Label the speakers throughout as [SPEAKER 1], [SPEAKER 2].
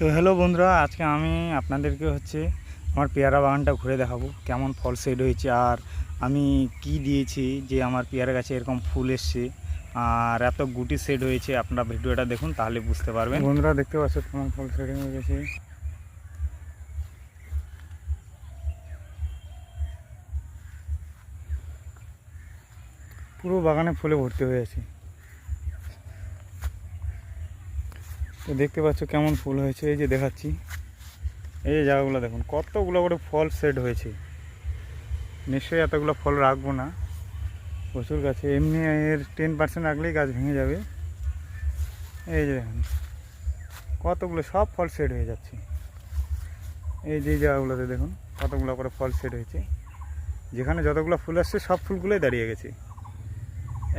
[SPEAKER 1] তো হ্যালো বন্ধুরা, আজকে আমি আপনাদেরকে হচ্ছে আমার পেয়ারা বাগানটা ঘুরে দেখাবো, কেমন ফল সেট হয়েছে আর আমি কি দিয়েছি যে আমার পেয়ারা গাছে এরকম ফুল এসছে আর এত গুটি সেট হয়েছে, আপনারা ভিডিওটা দেখুন তাহলে বুঝতে পারবেন। বন্ধুরা, দেখতে পাচ্ছ কেমন ফল সেট হয়ে গেছে। পুরো বাগানে ফুলে ভর্তি হয়ে আছে। তো দেখতে পাচ্ছ কেমন ফুল হয়েছে, এই যে দেখাচ্ছি। এই যে জায়গাগুলো দেখুন, কতগুলো করে ফল সেট হয়েছে। নিশ্চয়ই এতগুলো ফল রাখব না। প্রচুর গাছে, এমনি এর টেন পার্সেন্ট রাখলেই গাছ ভেঙে যাবে। এই যে দেখুন, কতগুলো সব ফল সেট হয়ে যাচ্ছে। এই যে জায়গাগুলোতে দেখুন, কতগুলো করে ফল সেট হয়েছে। যেখানে যতগুলো ফুল আসছে, সব ফুলগুলোই দাঁড়িয়ে গেছে।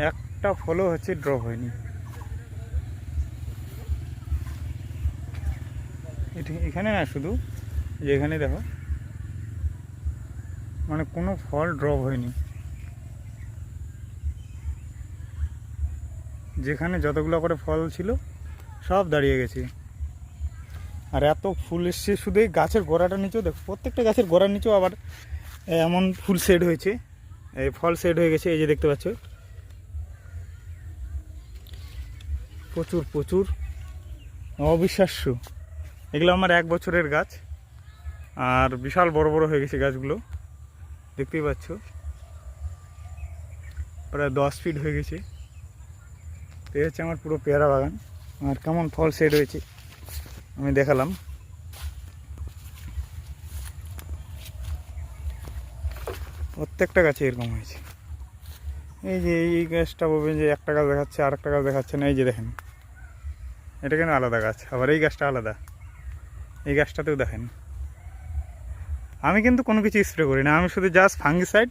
[SPEAKER 1] একটা ফলও হচ্ছে ড্রপ হয়নি। এটি- এখানে না শুধু যে এখানে দেখো মানে কোনো ফল ড্রপ হয়নি। যেখানে যতগুলো করে ফল ছিল, সব দাঁড়িয়ে গেছে। আর এত ফুল এসছে, শুধু এই গাছের গোড়াটা নিচেও দেখো, প্রত্যেকটা গাছের গোড়ার নিচেও আবার এমন ফুল সেট হয়েছে। এই ফল সেট হয়ে গেছে, এই যে দেখতে পাচ্ছ। প্রচুর প্রচুর অবিশ্বাস্য। এগুলো আমার এক বছরের গাছ। আর বিশাল বড় বড় হয়ে গেছে গাছগুলো। দেখতেই পাচ্ছ। প্রায় দশ ফিট হয়ে গেছে। এই হচ্ছে আমার পুরো পেয়ারা বাগান। আর কেমন ফল সেট হয়েছে, আমি দেখালাম। প্রত্যেকটা গাছে এরকম হয়েছে। এই যে এই গাছটা বলবেন যে একটা গাছ দেখাচ্ছে আর একটা গাছ দেখাচ্ছে না, এই যে দেখেন। এটা কেন আলাদা গাছ, আবার এই গাছটা আলাদা। এই গাছটাতেও দেখেন। আমি কিন্তু কোনো কিছু স্প্রে করি না, আমি শুধু জাস্ট ফাঙ্গিসাইড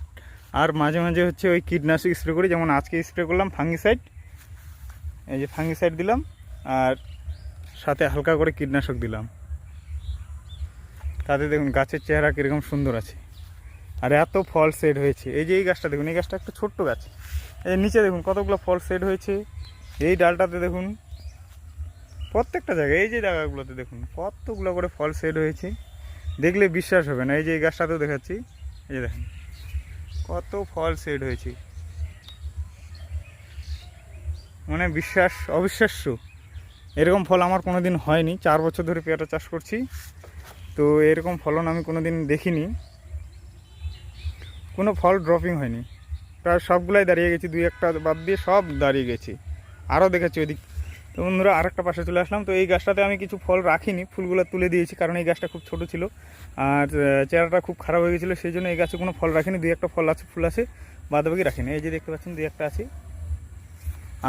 [SPEAKER 1] আর মাঝে মাঝে হচ্ছে ওই কীটনাশক স্প্রে করি, যেমন আজকে স্প্রে করলাম ফাঙ্গিসাইড এই যে ফাঙ্গিসাইড দিলাম আর সাথে হালকা করে কীটনাশক দিলাম। তাতে দেখুন গাছের চেহারা কীরকম সুন্দর আছে। আর এত ফল সেট হয়েছে। এই যে এই গাছটা দেখুন, এই গাছটা একটা ছোট্ট গাছ। এই নিচে দেখুন কতগুলো ফল সেট হয়েছে। এই ডালটাতে দেখুন প্রত্যেকটা জায়গায়, এই যে জায়গাগুলোতে দেখুন, কতগুলো করে ফল সেট হয়েছে। দেখলে বিশ্বাস হবে না, এই যে এই গাছটাতেও দেখাচ্ছি, এই যে দেখেন, কত ফল সেট হয়েছে। মানে বিশ্বাস, অবিশ্বাস্য। এরকম ফল আমার কোনো দিন হয়নি, চার বছর ধরে পেয়ারা চাষ করছি। তো এরকম ফলন আমি কোনো দিন দেখিনি। কোনো ফল ড্রপিং হয়নি। প্রায় সবগুলাই দাঁড়িয়ে গেছি, দুই একটা বাদ দিয়ে সব দাঁড়িয়ে গেছি। আরও দেখেছি ওইদিক তো বন্ধুরা, আরেকটা পাশে চলে আসলাম। তো এই গাছটাতে আমি কিছু ফল রাখিনি, ফুলগুলো তুলে দিয়েছি, কারণ এই গাছটা খুব ছোট ছিল। আর চেহারাটা খুব খারাপ হয়ে গেছিল, সেই জন্য এই গাছে কোনো ফল রাখিনি। দুই একটা ফল আছে, ফুল আছে বাদবাকি রাখিনি। এই যে দেখতে পাচ্ছেন, দুই একটা আছে।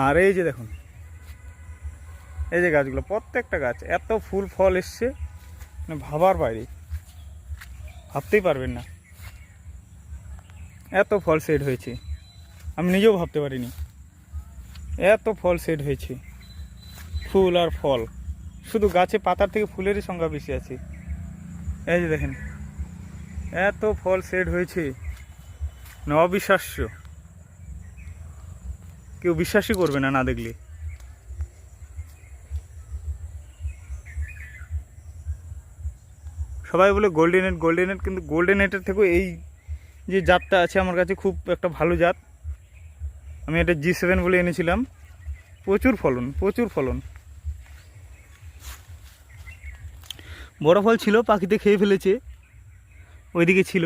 [SPEAKER 1] আর এই যে দেখুন, এই যে গাছগুলো, প্রত্যেকটা গাছ, এত ফুল, ফল এসছে মানে ভাবার বাইরে। ভাবতেই পারবেন না। এত ফল সেট হয়েছে। আমি নিজেও ভাবতে পারিনি। এত ফল সেট হয়েছে। ফুল আর ফল। শুধু গাছে পাতার থেকে ফুলেরই সংখ্যা বেশি আছে। এই যে দেখেন, এত ফল সেট হয়েছে। অবিশ্বাস্য। কেউ বিশ্বাসই করবে না না দেখলে। সবাই বলে গোল্ডেন এট গোল্ডেন এট কিন্তু গোল্ডেন এটের থেকেও এই যে জাতটা আছে আমার কাছে খুব একটা ভালো জাত। আমি এটা জি সেভেন বলে এনেছিলাম। প্রচুর ফলন প্রচুর ফলন। বড় ফল ছিল পাখিতে খেয়ে ফেলেছে ওইদিকে ছিল।